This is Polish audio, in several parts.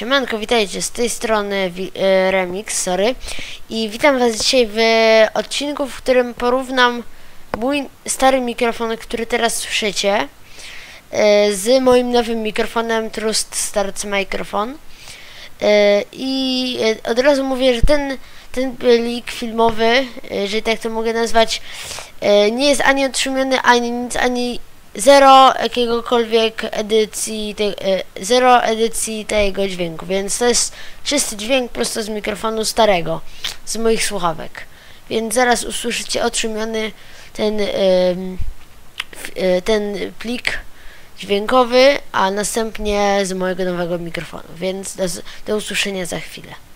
Siemanko, witajcie, z tej strony e, Remix, sorry. I witam was dzisiaj w odcinku, w którym porównam mój stary mikrofon, który teraz słyszycie e, z moim nowym mikrofonem Trust Starts Microphone. E, I od razu mówię, że ten, ten plik filmowy, jeżeli tak to mogę nazwać, nie jest ani otrzymiony, ani nic, ani zero jakiegokolwiek edycji, te, e, zero edycji tego dźwięku, więc to jest czysty dźwięk prosto z mikrofonu starego, z moich słuchawek. Więc zaraz usłyszycie otrzymiony ten, e, ten plik dźwiękowy, a następnie z mojego nowego mikrofonu, więc do, do usłyszenia za chwilę.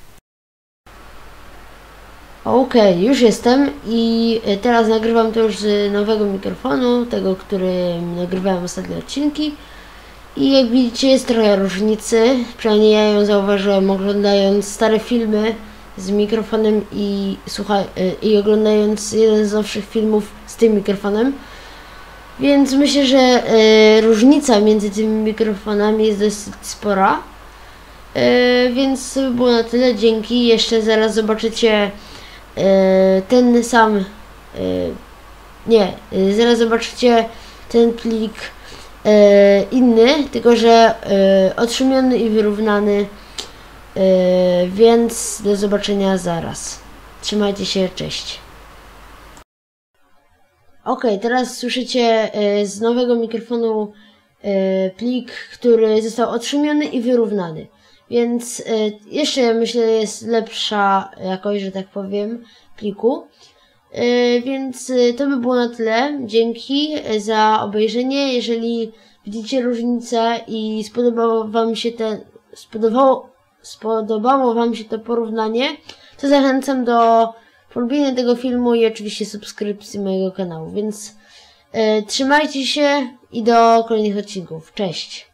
Okej, już jestem i e, teraz nagrywam to już z nowego mikrofonu, tego, którym nagrywałem ostatnie odcinki. I jak widzicie jest trochę różnicy, przynajmniej ja ją zauważyłem oglądając stare filmy z mikrofonem i, słucha- e, i oglądając jeden z nowszych filmów z tym mikrofonem. Więc myślę, że e, różnica między tymi mikrofonami jest dosyć spora. E, więc było na tyle. Dzięki. Jeszcze zaraz zobaczycie ten sam. E, nie, e, zaraz zobaczycie ten plik e, inny, tylko że e, otrzymiony i wyrównany. E, więc do zobaczenia zaraz. Trzymajcie się, cześć. Ok, teraz słyszycie e, z nowego mikrofonu e, plik, który został otrzymiony i wyrównany. Więc e, jeszcze myślę jest lepsza jakość, że tak powiem, pliku. E, Więc e, to by było na tyle. Dzięki e, za obejrzenie. Jeżeli widzicie różnicę i spodobało Wam się ten, spodobało, spodobało Wam się to porównanie, to zachęcam do polubienia tego filmu i oczywiście subskrypcji mojego kanału. Więc e, trzymajcie się i do kolejnych odcinków. Cześć!